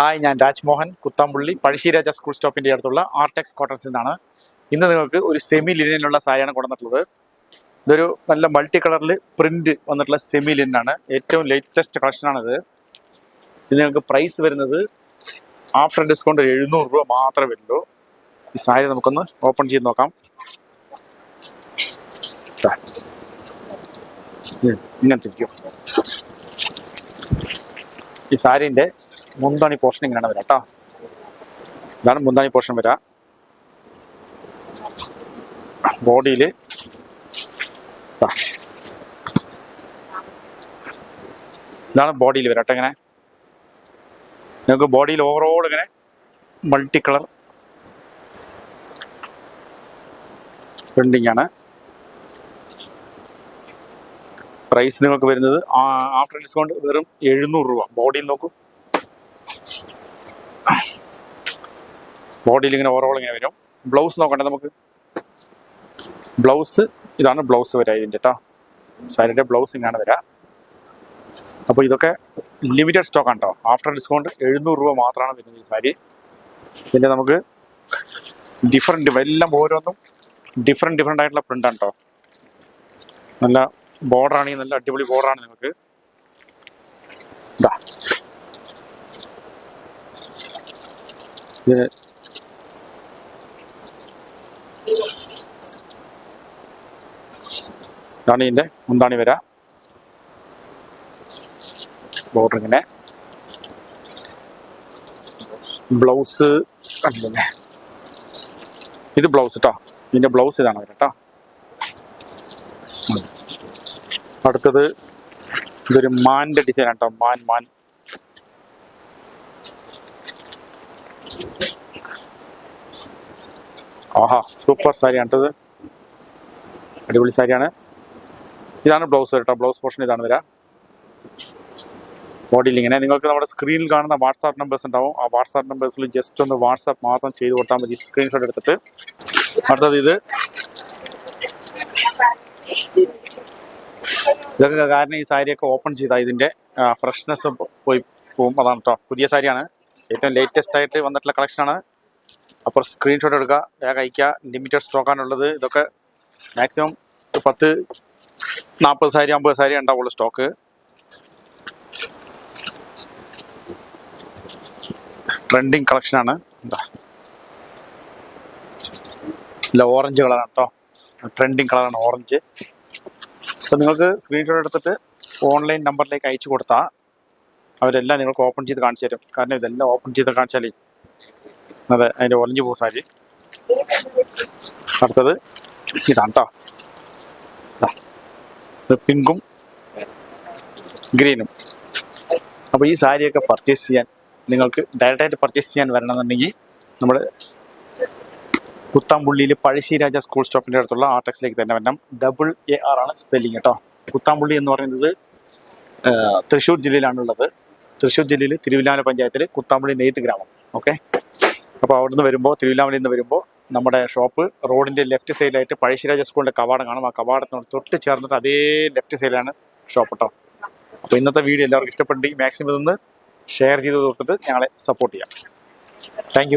Hi ഞാൻ Rajmohan Kuthampully Pazhassiraja school സ്റ്റോപ്പിന്റെ അടുത്തുള്ള ആർടെക്സ് ക്വാർട്ടേഴ്സിൽ നിന്നാണ്. ഇന്ന് നിങ്ങൾക്ക് ഒരു സെമി ലിനിനുള്ള സാരിയാണ് കൊണ്ടുവന്നിട്ടുള്ളത്. ഇതൊരു നല്ല മൾട്ടി കളറിൽ പ്രിന്റ് വന്നിട്ടുള്ള സെമി ലിനാണ് ഏറ്റവും ലേറ്റസ്റ്റ് കളക്ഷനാണിത് ഇത് നിങ്ങൾക്ക് പ്രൈസ് വരുന്നത് ആഫ്റ്റർ ഡിസ്കൗണ്ട് എഴുന്നൂറ് രൂപ മാത്രമേ വരുള്ളൂ. ഈ സാരി നമുക്കൊന്ന് ഓപ്പൺ ചെയ്ത് നോക്കാം. ഇങ്ങനത്തെ ഈ സാരിന്റെ മുന്താണി പോർഷൻ ഇങ്ങനെയാണ് വരാം കേട്ടോ ഇതാണ് മുന്താണി പോർഷൻ വരാ ബോഡിയിൽ ഇതാണ് ബോഡിയിൽ വരാം ഇങ്ങനെ. നിങ്ങൾക്ക് ബോഡിയിൽ ഓവറോൾ ഇങ്ങനെ മൾട്ടി കളർ പ്രിന്റിംഗ് ആണ്. പ്രൈസ് നിങ്ങൾക്ക് വരുന്നത് ആഫ്റ്റർ ഡിസ്കൗണ്ട് വെറും എഴുന്നൂറ് രൂപ. ബോഡിയിൽ നോക്കൂ. ബോഡിയിൽ ഇങ്ങനെ ഓവറോൾ ഇങ്ങനെ വരും. ബ്ലൗസ് നോക്കണ്ടേ നമുക്ക്? ബ്ലൗസ് ഇതാണ് ബ്ലൗസ് വരിക ഇതിന്റെ കേട്ടോ സാരിയുടെ ബ്ലൗസ് ഇങ്ങനെയാണ് വരിക. അപ്പോൾ ഇതൊക്കെ ലിമിറ്റഡ് സ്റ്റോക്ക് ആണ് കേട്ടോ ആഫ്റ്റർ ഡിസ്കൗണ്ട് എഴുന്നൂറ് രൂപ മാത്രമാണ് വരുന്നത് ഈ സാരി. പിന്നെ നമുക്ക് ഡിഫറെന്റ് എല്ലാം ഓരോന്നും ഡിഫറെന്റ് ഡിഫറെന്റ് ആയിട്ടുള്ള പ്രിന്റാണ് കേട്ടോ നല്ല ബോർഡർ ആണെങ്കിൽ നല്ല അടിപൊളി ബോർഡറാണ് നിങ്ങൾക്ക് ഇത് ഇതാണ് മുന്താണി വര. ബോർഡർ ഇങ്ങനെ ബ്ലൗസ് അല്ലേ ഇത് ബ്ലൗസ് കേട്ടോ ഇതിന്റെ ബ്ലൗസ് ഇതാണ് വര കേട്ടോ അടുത്തത് ഇതൊരു മാന്റെ ഡിസൈൻ കേട്ടോ മാൻ മാൻ. ആഹാ സൂപ്പർ സാരിയാണ്. കേട്ടത് അടിപൊളി സാരിയാണ്. ഇതാണ് ബ്ലൗസ് കേട്ടോ. ബ്ലൗസ് പോർഷൻ ഇതാണ് വരാം. ബോഡിയിൽ ഇങ്ങനെ. നിങ്ങൾക്ക് നമ്മുടെ സ്ക്രീനിൽ കാണുന്ന വാട്സാപ്പ് നമ്പേഴ്സ് ഉണ്ടാവും. ആ വാട്സാപ്പ് നമ്പേഴ്സിൽ ജസ്റ്റ് ഒന്ന് വാട്സാപ്പ് മാത്രം ചെയ്ത് കൊടുത്താൽ മതി. സ്ക്രീൻഷോട്ട് എടുത്തിട്ട്. അടുത്തത് ഇത്. ഇതൊക്കെ കാരണം ഈ സാരിയൊക്കെ ഓപ്പൺ ചെയ്താൽ ഇതിന്റെ ഫ്രഷ്നെസ് പോയി പോകും അതാണ് കേട്ടോ പുതിയ സാരിയാണ്. ഏറ്റവും ലേറ്റസ്റ്റ് ആയിട്ട് വന്നിട്ടുള്ള കളക്ഷനാണ് അപ്പോൾ സ്ക്രീൻഷോട്ട് എടുക്കുക വേഗം അയക്കുക ലിമിറ്റഡ് സ്റ്റോക്കാണുള്ളത് ഇതൊക്കെ മാക്സിമം പത്ത് നാൽപ്പത് സാരി അമ്പത് സാരി ഉണ്ടാവുള്ളൂ സ്റ്റോക്ക്. ട്രെൻഡിങ് കളക്ഷനാണ് എന്താ ഇല്ല ഓറഞ്ച് കളറാണ് കേട്ടോ ട്രെൻഡിങ് കളറാണ് ഓറഞ്ച് അപ്പോൾ നിങ്ങൾക്ക് സ്ക്രീൻഷോട്ട് എടുത്തിട്ട് ഓൺലൈൻ നമ്പറിലേക്ക് അയച്ചു കൊടുത്താൽ അവരെല്ലാം നിങ്ങൾക്ക് ഓപ്പൺ ചെയ്ത് കാണിച്ചു തരും. കാരണം ഇതെല്ലാം ഓപ്പൺ ചെയ്ത് കാണിച്ചാലേ അതെ അതിന്റെ ഓറഞ്ച് പോകും സാരി അടുത്തത് ഇതാണ് കേട്ടോ പിങ്കും ഗ്രീനും. അപ്പോൾ ഈ സാരിയൊക്കെ പർച്ചേസ് ചെയ്യാൻ നിങ്ങൾക്ക് ഡയറക്റ്റായിട്ട് പർച്ചേസ് ചെയ്യാൻ വരണമെന്നുണ്ടെങ്കിൽ നമ്മൾ കുത്താമ്പുള്ളിയിൽ പഴശ്ശിരാജ സ്കൂൾ സ്റ്റോപ്പിന്റെ അടുത്തുള്ള ആർട്ടെക്സിലേക്ക് തന്നെ വരണം. ഡബിൾ എ ആർ ആണ് സ്പെല്ലിംഗ് കേട്ടോ കുത്താമ്പുള്ളി എന്ന് പറയുന്നത് തൃശ്ശൂർ ജില്ലയിലാണുള്ളത്. തൃശ്ശൂർ ജില്ലയിൽ തിരുവില്ലാമല പഞ്ചായത്തിൽ കുത്താമ്പുള്ളി നെയ്ത്ത് ഗ്രാമം. ഓക്കെ? അപ്പോൾ അവിടുന്ന് വരുമ്പോൾ തിരുവില്ലാമലയിൽ നിന്ന് വരുമ്പോൾ നമ്മുടെ ഷോപ്പ് റോഡിന്റെ ലെഫ്റ്റ് സൈഡിലായിട്ട് പഴശ്ശിരാജ സ്കൂളിന്റെ കവാടം കാണും. ആ കവാടത്തിനോട് തൊട്ട് ചേർന്നിട്ട് അതേ ലെഫ്റ്റ് സൈഡിലാണ് ഷോപ്പ് കേട്ടോ അപ്പോൾ ഇന്നത്തെ വീഡിയോ എല്ലാവർക്കും ഇഷ്ടപ്പെട്ടെങ്കിൽ മാക്സിമം ഇതൊന്ന് ഷെയർ ചെയ്ത് കൊടുത്തിട്ട് ഞങ്ങളെ സപ്പോർട്ട് ചെയ്യാം. താങ്ക്